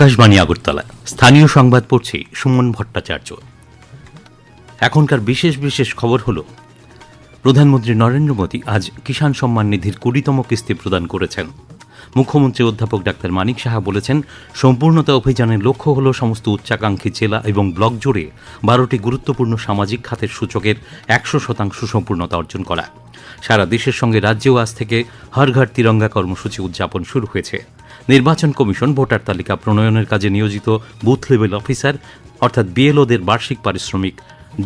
আকাশবাণী আগরতলা স্থানীয় সংবাদ পড়ছি সুমন ভট্টাচার্য। এখনকার বিশেষ বিশেষ খবর হল, প্রধানমন্ত্রী নরেন্দ্র মোদী আজ কিষাণ সম্মান নিধির কুড়িতম কিস্তি প্রদান করেছেন। মুখ্যমন্ত্রী অধ্যাপক ডাক্তার মানিক সাহা বলেছেন, সম্পূর্ণতা অভিযানের লক্ষ্য হল সমস্ত উচ্চাকাঙ্ক্ষী জেলা এবং ব্লক জুড়ে বারোটি গুরুত্বপূর্ণ সামাজিক খাতের সূচকের একশো শতাংশ সম্পূর্ণতা অর্জন করা। সারা দেশের সঙ্গে রাজ্যেও আজ থেকে হর ঘর তিরঙ্গা কর্মসূচি উদযাপন শুরু হয়েছে। নির্বাচন কমিশন ভোটার তালিকা প্রণয়নের কাজে নিয়োজিত বুথ লেভেল অফিসার, অর্থাৎ বিএলওদের বার্ষিক পারিশ্রমিক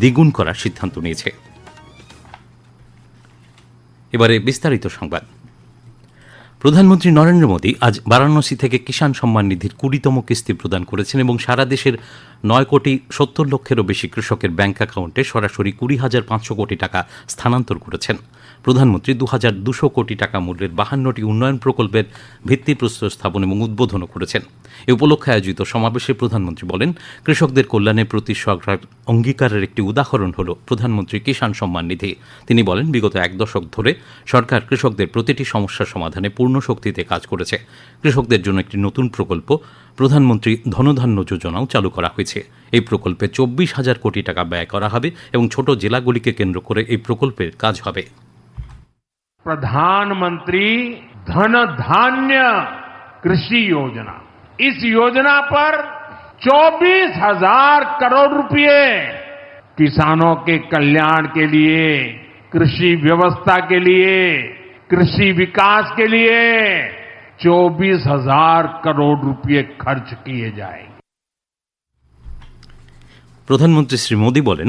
দ্বিগুণ করার সিদ্ধান্ত নিয়েছে। এবারে বিস্তারিত সংবাদ। প্রধানমন্ত্রী নরেন্দ্র মোদী আজ বারাণসী থেকে কিষাণ সম্মান নিধির কুড়িতম কিস্তি প্রদান করেছেন এবং সারা দেশের নয় কোটি সত্তর লক্ষেরও বেশি কৃষকের ব্যাংক অ্যাকাউন্টে সরাসরি কুড়ি হাজার পাঁচশো কোটি টাকা স্থানান্তর করেছেন। প্রধানমন্ত্রী দু হাজার দুশো কোটি টাকা মূল্যের বাহান্নটি উন্নয়ন প্রকল্পের ভিত্তিপ্রস্তর স্থাপন এবং উদ্বোধনও করেছেন। এ উপলক্ষে আয়োজিত সমাবেশে প্রধানমন্ত্রী বলেন, কৃষকদের কল্যাণে প্রতি সরকার অঙ্গীকারের একটি উদাহরণ হল প্রধানমন্ত্রী কিষাণ সম্মান নিধি। তিনি বলেন, বিগত এক দশক ধরে সরকার কৃষকদের প্রতিটি সমস্যার সমাধানে পূর্ণ শক্তিতে কাজ করেছে। কৃষকদের জন্য একটি নতুন প্রকল্প প্রধানমন্ত্রী ধনধান্য যোজনাও চালু করা হয়েছে এই প্রকল্পে চব্বিশ হাজার কোটি টাকা ব্যয় করা হবে এবং ছোট জেলাগুলিকে কেন্দ্র করে এই প্রকল্পের কাজ হবে प्रधानमंत्री धन धान्य कृषि योजना इस योजना पर चौबीस हजार करोड़ रुपए किसानों के कल्याण के लिए कृषि व्यवस्था के लिए कृषि विकास के लिए चौबीस हज़ार करोड़ रुपए खर्च किए जाएँगे। প্রধানমন্ত্রী শ্রী মোদী বলেন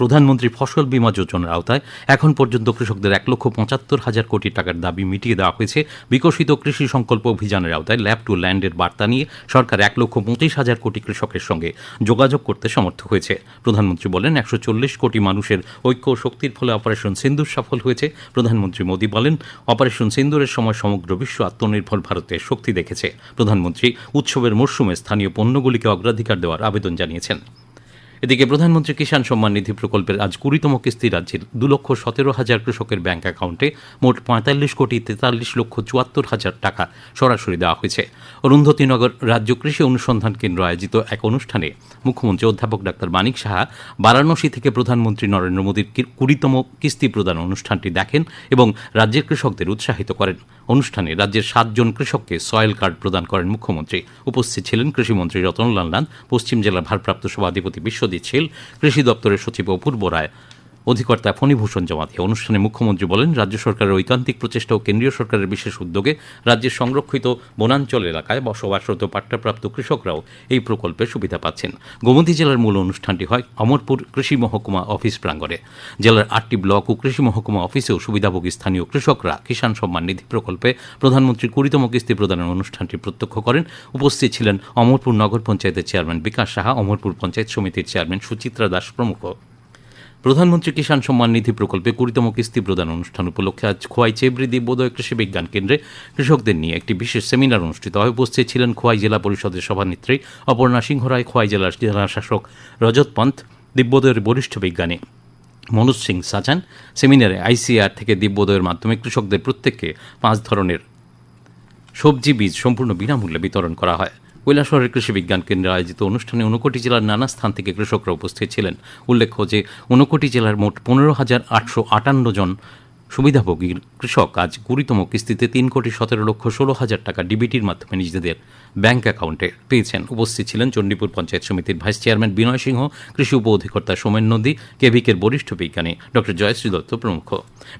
প্রধানমন্ত্রী ফসল বীমা যোজনার আওতায় এখন পর্যন্ত কৃষকদের এক লক্ষ পঁচাত্তর হাজার কোটি টাকার দাবি মিটিয়ে দেওয়া হয়েছে। বিকশিত কৃষি সংকল্প অভিযানের আওতায় ল্যাব টু ল্যান্ডের বার্তা নিয়ে সরকার এক লক্ষ পঁচিশ হাজার কোটি কৃষকের সঙ্গে যোগাযোগ করতে সমর্থ হয়েছে। প্রধানমন্ত্রী বলেন, একশো চল্লিশ কোটি মানুষের ঐক্য শক্তির ফলে অপারেশন সিন্দুর সফল হয়েছে। প্রধানমন্ত্রী মোদী বলেন, অপারেশন সিন্দুরের সময় সমগ্র বিশ্ব আত্মনির্ভর ভারতের শক্তি দেখেছে। প্রধানমন্ত্রী উৎসবের মরশুমে স্থানীয় পণ্যগুলিকে অগ্রাধিকার দেওয়ার আবেদন জানিয়েছেন। এদিকে প্রধানমন্ত্রী কিষাণ সম্মান নিধি প্রকল্পের আজ কুড়িতম কিস্তি রাজ্যের দু লক্ষ সতেরো হাজার কৃষকের ব্যাংক অ্যাকাউন্টে মোট পঁয়তাল্লিশ কোটি তেতাল্লিশ লক্ষ চুয়াত্তর হাজার টাকা সরাসরি দেওয়া হয়েছে। অরুন্ধতিনগর রাজ্য কৃষি অনুসন্ধান কেন্দ্র আয়োজিত এক অনুষ্ঠানে মুখ্যমন্ত্রী অধ্যাপক ডাক্তার মানিক সাহা বারাণসী থেকে প্রধানমন্ত্রী নরেন্দ্র মোদীর কুড়িতম কিস্তি প্রদান অনুষ্ঠানটি দেখেন এবং রাজ্যের কৃষকদের উৎসাহিত করেন। অনুষ্ঠানে রাজ্যের সাতজন কৃষককে সয়েল কার্ড প্রদান করেন মুখ্যমন্ত্রী। উপস্থিত ছিলেন কৃষিমন্ত্রী রতনলাল নাথ, পশ্চিম জেলার ভারপ্রাপ্ত সভাধিপতি বিশ্বজিৎ ছিল কৃষি দপ্তরের সচিব অপূর্ব রায়। অধিকর্তা ফণীভূষণ জমাতি। অনুষ্ঠানে মুখ্যমন্ত্রী বলেন, রাজ্য সরকারের ঐকান্তিক প্রচেষ্টা ও কেন্দ্রীয় সরকারের বিশেষ উদ্যোগে রাজ্যের সংরক্ষিত বনাঞ্চল এলাকায় বসবাসরত পাট্টাপ্রাপ্ত কৃষকরাও এই প্রকল্পের সুবিধা পাচ্ছেন। গোমতী জেলার মূল অনুষ্ঠানটি হয় অমরপুর কৃষি মহকুমা অফিস প্রাঙ্গণে। জেলার আটটি ব্লক ও কৃষি মহকুমা অফিসেও সুবিধাভোগী স্থানীয় কৃষকরা কিষাণ সম্মান নিধি প্রকল্পে প্রধানমন্ত্রীর কুড়িতম কিস্তি প্রদানের অনুষ্ঠানটি প্রত্যক্ষ করেন। উপস্থিত ছিলেন অমরপুর নগর পঞ্চায়েতের চেয়ারম্যান বিকাশ সাহা, অমরপুর পঞ্চায়েত সমিতির চেয়ারম্যান সুচিত্রা দাস প্রমুখ। প্রধানমন্ত্রী কিষাণ সম্মান নিধি প্রকল্পে কুড়িতম কিস্তি প্রদান অনুষ্ঠান উপলক্ষে আজ খোয়াই চেবরি দিব্যোদয় কৃষি বিজ্ঞান কেন্দ্রে কৃষকদের নিয়ে একটি বিশেষ সেমিনার অনুষ্ঠিত হয়। উপস্থিত ছিলেন খোয়াই জেলা পরিষদের সভানেত্রী অপর্ণা সিংহ রায়, খোয়াই জেলার জেলা শাসক রজত পন্থ দিব্যোদয়ের বরিষ্ঠ বিজ্ঞানী মনোজ সিং সাজান সেমিনারে আইসিআর থেকে দিব্যোদয়ের মাধ্যমে কৃষকদের প্রত্যেককে পাঁচ ধরনের সবজি বীজ সম্পূর্ণ বিনামূল্যে বিতরণ করা হয়। কৈলাসহরের কৃষি বিজ্ঞান কেন্দ্রে আয়োজিত অনুষ্ঠানে উনকোটি জেলার নানা স্থান থেকে কৃষকরা উপস্থিত ছিলেন। উল্লেখ্য যে উনকোটি জেলার মোট পনেরো হাজার আটশো আটান্ন জন সুবিধাভোগী কৃষক আজ কুড়িতম কিস্তিতে তিন কোটি সতেরো লক্ষ ষোলো হাজার টাকা ডিবিটির মাধ্যমে নিজেদের ব্যাংক অ্যাকাউন্টে পেয়েছেন। উপস্থিত ছিলেন চণ্ডীপুর পঞ্চায়েত সমিতির ভাইস চেয়ারম্যান বিনয় সিংহ, কৃষি উপ অধিকর্তা সোমেন নদী কেভিকের বরিষ্ঠ বিজ্ঞানী ডক্টর জয়শ্রী দত্ত প্রমুখ।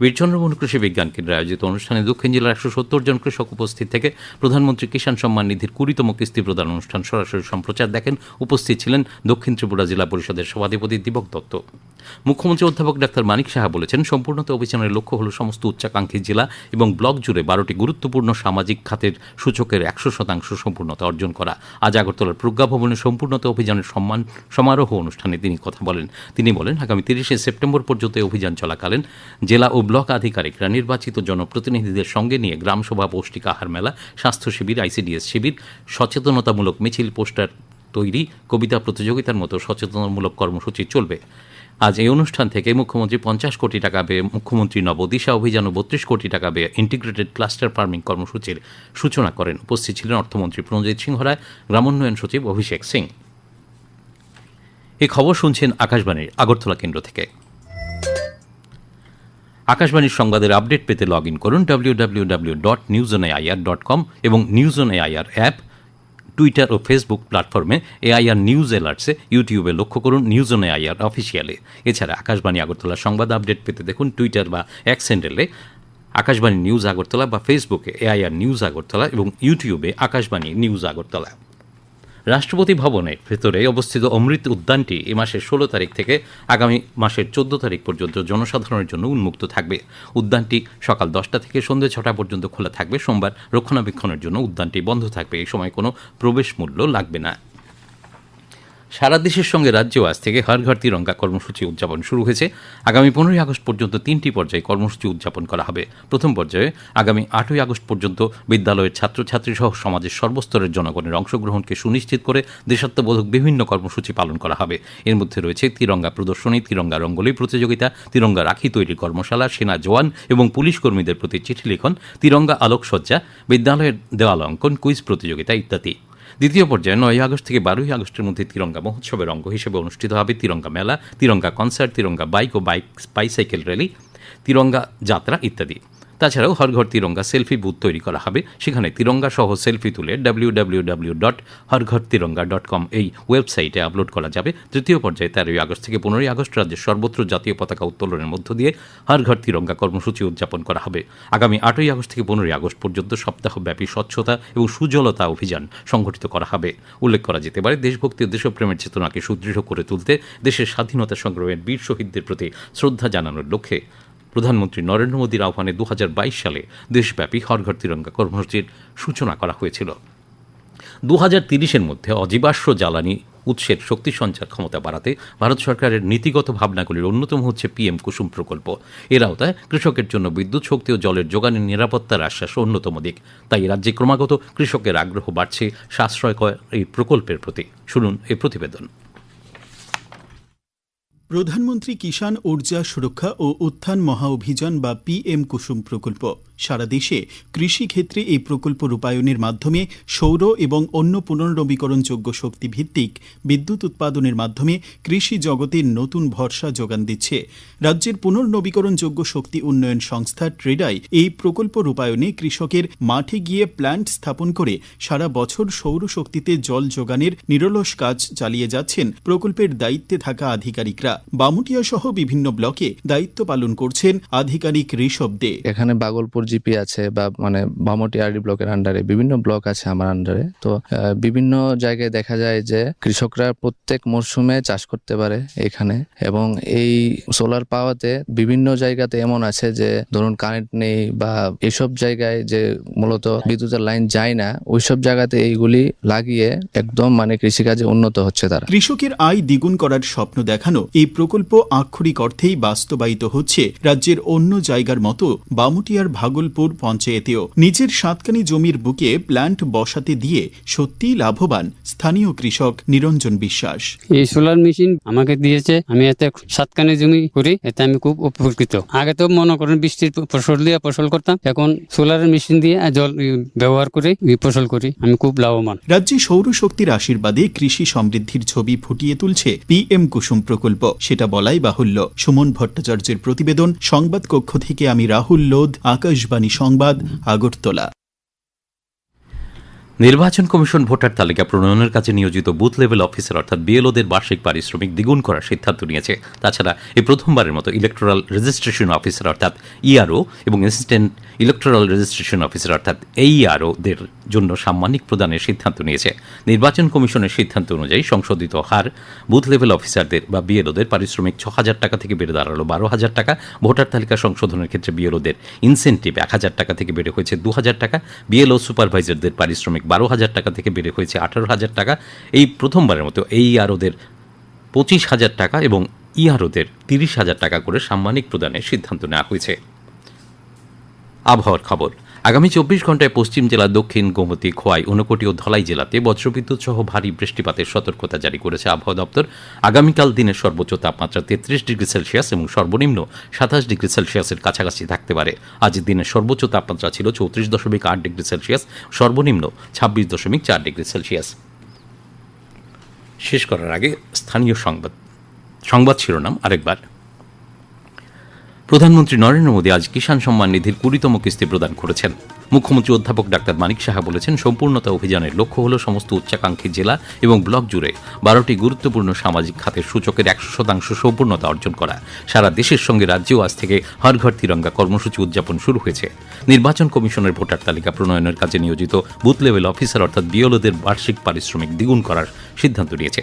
বীরচন্দ্রমোহন কৃষি বিজ্ঞান কেন্দ্রে আয়োজিত অনুষ্ঠানে দক্ষিণ জেলার একশো সত্তর জন কৃষক উপস্থিত থেকে প্রধানমন্ত্রী কিষাণ সম্মান নিধির কুড়িতম কিস্তি প্রদান অনুষ্ঠান সরাসরি সম্প্রচার দেখেন। উপস্থিত ছিলেন দক্ষিণ ত্রিপুরা জেলা পরিষদের সভাধিপতি দীপক দত্ত। মুখ্যমন্ত্রী অধ্যাপক ডাক্তার মানিক সাহা বলেছেন, সম্পূর্ণতা অভিযানের লক্ষ্য হল সমস্ত উচ্চাকাঙ্ক্ষী জেলা এবং ব্লক জুড়ে বারোটি গুরুত্বপূর্ণ সামাজিক খাতের সূচকের একশো শতাংশ সম্পূর্ণতা অর্জন করা। আজ আগরতলার প্রজ্ঞা ভবনে সম্পূর্ণতা অভিযানের সম্মান সমারোহ অনুষ্ঠানে তিনি কথা বলেন। তিনি বলেন, আগামী তিরিশে সেপ্টেম্বর পর্যন্ত অভিযান চলাকালীন জেলা ও ব্লক আধিকারিকরা নির্বাচিত জনপ্রতিনিধিদের সঙ্গে নিয়ে গ্রামসভা পৌষ্টিক আহার মেলা, স্বাস্থ্য শিবির, আইসিডিএস শিবির, সচেতনতামূলক মিছিল, পোস্টার তৈরি, কবিতা প্রতিযোগিতার মতো সচেতনতামূলক কর্মসূচি চলবে। আজ এই অনুষ্ঠান থেকে মুখ্যমন্ত্রী পঞ্চাশ কোটি টাকা ব্যয়ে, মুখ্যমন্ত্রী নবদিশা অভিযান ও বত্রিশ কোটি টাকা ব্যয়ে ইন্টিগ্রেটেড ক্লাস্টার ফার্মিং কর্মসূচির সূচনা করেন। উপস্থিত ছিলেন অর্থমন্ত্রী প্রণজিৎ সিংহ রায়, গ্রামোন্নয়ন সচিব অভিষেক সিং। এই খবর শুনছেন আকাশবাণীর আগরতলা কেন্দ্র থেকে। আকাশবাণীর সংবাদের আপডেট পেতে লগ ইন করুন W W W dot news on AIR dot com এবং news on AIR app Twitter O Facebook প্ল্যাটফর্মে এআইআর নিউজ অ্যালার্টসে ইউটিউবে লক্ষ্য করুন নিউজ অন এআইআর অফিসিয়ালে এছাড়া আকাশবাণী আগরতলা সংবাদ আপডেট পেতে দেখুন টুইটার বা এক্স হ্যান্ডেলে আকাশবাণী নিউজ আগরতলা বা ফেসবুকে এআইআর নিউজ আগরতলা এবং ইউটিউবে আকাশবাণী নিউজ আগরতলা। রাষ্ট্রপতি ভবনের ভেতরে অবস্থিত অমৃত উদ্যানটি এ মাসের ষোলো তারিখ থেকে আগামী মাসের চোদ্দ তারিখ পর্যন্ত জনসাধারণের জন্য উন্মুক্ত থাকবে। উদ্যানটি সকাল দশটা থেকে সন্ধ্যে ছটা পর্যন্ত খোলা থাকবে। সোমবার রক্ষণাবেক্ষণের জন্য উদ্যানটি বন্ধ থাকবে। এই সময় কোনো প্রবেশ মূল্য লাগবে না। সারা দেশের সঙ্গে রাজ্যেও আজ থেকে হর ঘর তিরঙ্গা কর্মসূচি উদযাপন শুরু হয়েছে। আগামী পনেরোই আগস্ট পর্যন্ত তিনটি পর্যায়ে কর্মসূচি উদযাপন করা হবে। প্রথম পর্যায়ে আগামী আটই আগস্ট পর্যন্ত বিদ্যালয়ের ছাত্রছাত্রী সহ সমাজের সর্বস্তরের জনগণের অংশগ্রহণকে সুনিশ্চিত করে দেশাত্মবোধক বিভিন্ন কর্মসূচি পালন করা হবে। এর মধ্যে রয়েছে তিরঙ্গা প্রদর্শনী, তিরঙ্গা রঙ্গোলি প্রতিযোগিতা, তিরঙ্গা রাখি তৈরির কর্মশালা, সেনা জওয়ান এবং পুলিশ কর্মীদের প্রতি চিঠি লিখন, তিরঙ্গা আলোকসজ্জা, বিদ্যালয়ের দেওয়াল অঙ্কন, কুইজ প্রতিযোগিতা ইত্যাদি। দ্বিতীয় পর্যায়ে নয় আগস্ট থেকে বারোই আগস্টের মধ্যে তিরঙ্গা মহোৎসবের অঙ্গ হিসেবে অনুষ্ঠিত হবে তিরঙ্গা মেলা, তিরঙ্গা কনসার্ট, তিরঙ্গা বাইক ও বাইক বাইসাইকেল র্যালি, তিরঙ্গা যাত্রা ইত্যাদি। তাছাড়াও হর ঘর তিরঙ্গা সেলফি বুথ তৈরি করা হবে। সেখানে তিরঙ্গা সহ সেলফি তুলে ডাব্লিউ ডাব্লিউ ডাব্লিউ ডট হরঘর তিরঙ্গা ডট কম এই ওয়েবসাইটে আপলোড করা যাবে। তৃতীয় পর্যায়ে তেরোই আগস্ট থেকে পনেরোই আগস্ট রাজ্যের সর্বত্র জাতীয় পতাকা উত্তোলনের মধ্য দিয়ে হর ঘর তিরঙ্গা কর্মসূচি উদযাপন করা হবে। আগামী আটই আগস্ট থেকে পনেরোই আগস্ট পর্যন্ত সপ্তাহব্যাপী স্বচ্ছতা এবং সুজলতা অভিযান সংগঠিত করা হবে। উল্লেখ করা যেতে পারে, দেশভক্তি দেশপ্রেমের চেতনাকে সুদৃঢ় করে তুলতে দেশের স্বাধীনতা সংগ্রামের বীর শহীদদের প্রতি শ্রদ্ধা জানানোর লক্ষ্যে। প্রধানমন্ত্রী নরেন্দ্র মোদীর আহ্বানে দু হাজার বাইশ সালে দেশব্যাপী হরঘর তিরঙ্গা কর্মসূচির সূচনা করা হয়েছিল। দু হাজার তিরিশের মধ্যে অজীবাশ্ম জ্বালানি উৎসের শক্তি সঞ্চার ক্ষমতা বাড়াতে ভারত সরকারের নীতিগত ভাবনাগুলির অন্যতম হচ্ছে পিএম কুসুম প্রকল্প। এর আওতায় কৃষকের জন্য বিদ্যুৎ শক্তি ও জলের যোগানের নিরাপত্তার আশ্বাস অন্যতম দিক। তাই রাজ্যে ক্রমাগত কৃষকের আগ্রহ বাড়ছে। সাশ্রয় এই প্রকল্পের প্রতি। শুনুন এই প্রতিবেদন। প্রধানমন্ত্রী কিষাণ ঊর্জা সুরক্ষা ও উত্থান মহা অভিযান বা পিএম কুসুম প্রকল্প। সারা দেশে কৃষি ক্ষেত্রে এই প্রকল্প রূপায়ণের মাধ্যমে সৌর এবং অন্য পুনর্নবীকরণযোগ্য শক্তি ভিত্তিক বিদ্যুৎ উৎপাদনের মাধ্যমে কৃষি জগতে নতুন ভরসা যোগান দিচ্ছে। রাজ্যের পুনর্নবীকরণযোগ্য শক্তি উন্নয়ন সংস্থা ট্রেডাই এই প্রকল্প রূপায়ণে কৃষকের মাঠে গিয়ে প্ল্যান্ট স্থাপন করে সারা বছর সৌরশক্তিতে জল যোগানের নিরলস কাজ চালিয়ে যাচ্ছেন প্রকল্পের দায়িত্বে থাকা আধিকারিকরা। বামুটিয়া সহ বিভিন্ন ব্লকে দায়িত্ব পালন করছেন আধিকারিক ঋষভ দে। এখানে বাগলপুর জিপি আছে বা মানে বামটি আরডি ব্লকের আন্ডারে বিভিন্ন ব্লক আছে আমার আন্ডারে তো বিভিন্ন জায়গায় দেখা যায় যে কৃষকরা প্রত্যেক মরশুমে চাষ করতে পারে এখানে এবং এই সোলার পাওয়াতে বিভিন্ন জায়গাতে এমন আছে যে ধরুন কারেন্ট নেই বা এসব জায়গায় যে মূলত বিদ্যুতের লাইন যায় না ওইসব জায়গাতে এইগুলি লাগিয়ে একদম মানে কৃষিকাজে উন্নত হচ্ছে তারা। কৃষকের আয় দ্বিগুণ করার স্বপ্ন দেখানো এই প্রকল্প আক্ষরিক অর্থেই বাস্তবায়িত হচ্ছে রাজ্যের অন্য জায়গার মতো বামুটিয়ার ভাগলপুর পঞ্চায়েতেও। নিজের সাতকানি জমির বুকে প্ল্যান্ট বসাতে দিয়ে সত্যি লাভবান স্থানীয় কৃষক নিরঞ্জন বিশ্বাস। এই সোলার মেশিন আমাকে দিয়েছে আমি এতে সাতকানি জমি করি এতে আমি খুব উপকৃত। আগে তো মনে করেন বৃষ্টির ফসল দিয়ে ফসল করতাম এখন সোলারের মেশিন দিয়ে জল ব্যবহার করে ফসল করি আমি খুব লাভবান। রাজ্যে সৌরশক্তির আশীর্বাদে কৃষি সমৃদ্ধির ছবি ফুটিয়ে তুলছে পিএম কুসুম প্রকল্প। সেটা বলাই বাহুল্য। সুমন ভট্টাচার্যের প্রতিবেদন, সংবাদ কক্ষ থেকে আমি রাহুল লোধ, আকাশবাণী সংবাদ, আগরতলা। নির্বাচন কমিশন ভোটার তালিকা প্রণয়নের কাছে নিয়োজিত বুথ লেভেল অফিসার অর্থাৎ বিএলওদের বার্ষিক পারিশ্রমিক দ্বিগুণ করার সিদ্ধান্ত নিয়েছে। তাছাড়া এই প্রথমবারের মতো ইলেকট্রাল রেজিস্ট্রেশন অফিসার অর্থাৎ ইআরও এবং অ্যাসিস্ট্যান্ট ইলেকট্রাল রেজিস্ট্রেশন অফিসার অর্থাৎ এইআরওদের জন্য সাম্মানিক প্রদানের সিদ্ধান্ত নিয়েছে। নির্বাচন কমিশনের সিদ্ধান্ত অনুযায়ী সংশোধিত হার বুথ লেভেল অফিসারদের বা বিএলওদের পারিশ্রমিক ছ হাজার টাকা থেকে বেড়ে দাঁড়াল বারো হাজার টাকা। ভোটার তালিকা সংশোধনের ক্ষেত্রে বিএলওদের ইনসেন্টিভ এক হাজার টাকা থেকে বেড়ে হয়েছে দু হাজার টাকা বিএলও সুপারভাইজারদের পারিশ্রমিক বারো হাজার টাকা থেকে বেড়ে হয়েছে আঠারো হাজার টাকা। এই প্রথমবারের মতো এই আরওদের পঁচিশ হাজার টাকা এবং ইআরওদের তিরিশ হাজার টাকা করে সাম্মানিক প্রদানের সিদ্ধান্ত নেওয়া হয়েছে। আবহাওয়ার খবর। আগামী চব্বিশ ঘন্টায় পশ্চিম জেলা, দক্ষিণ গোমতী, খোয়াই, ঊনকোটি ও ধলাই জেলাতে বজ্রবিদ্যুৎ সহ ভারী বৃষ্টিপাতের সতর্কতা জারি করেছে আবহাওয়া দপ্তর। আগামীকাল দিনের সর্বোচ্চ তাপমাত্রা তেত্রিশ ডিগ্রি সেলসিয়াস এবং সর্বনিম্ন সাতাশ ডিগ্রি সেলসিয়াসের কাছাকাছি থাকতে পারে। আজ দিনের সর্বোচ্চ তাপমাত্রা ছিল চৌত্রিশ দশমিক আট ডিগ্রি সেলসিয়াস, সর্বনিম্ন ছাব্বিশ দশমিক চার ডিগ্রি সেলসিয়াস। শেষ করার আগে স্থানীয় সংবাদ। সংবাদ শিরোনাম আরেকবার। প্রধানমন্ত্রী নরেন্দ্র মোদী আজ কিষাণ সম্মান নিধির কুড়িতম কিস্তি প্রদান করেছেন। মুখ্যমন্ত্রী অধ্যাপক ডাক্তার মানিক সাহা বলেছেন, সম্পূর্ণতা অভিযানের লক্ষ্য হল সমস্ত উচ্চাকাঙ্ক্ষী জেলা এবং ব্লক জুড়ে বারোটি গুরুত্বপূর্ণ সামাজিক খাতের সূচকের একশো শতাংশ সম্পূর্ণতা অর্জন করা। সারা দেশের সঙ্গে রাজ্যেও আজ থেকে হর ঘর তিরঙ্গা কর্মসূচি উদযাপন শুরু হয়েছে। নির্বাচন কমিশনের ভোটার তালিকা প্রণয়নের কাজে নিয়োজিত বুথ লেভেল অফিসার অর্থাৎ বিএলওদের বার্ষিক পারিশ্রমিক দ্বিগুণ করার সিদ্ধান্ত নিয়েছে।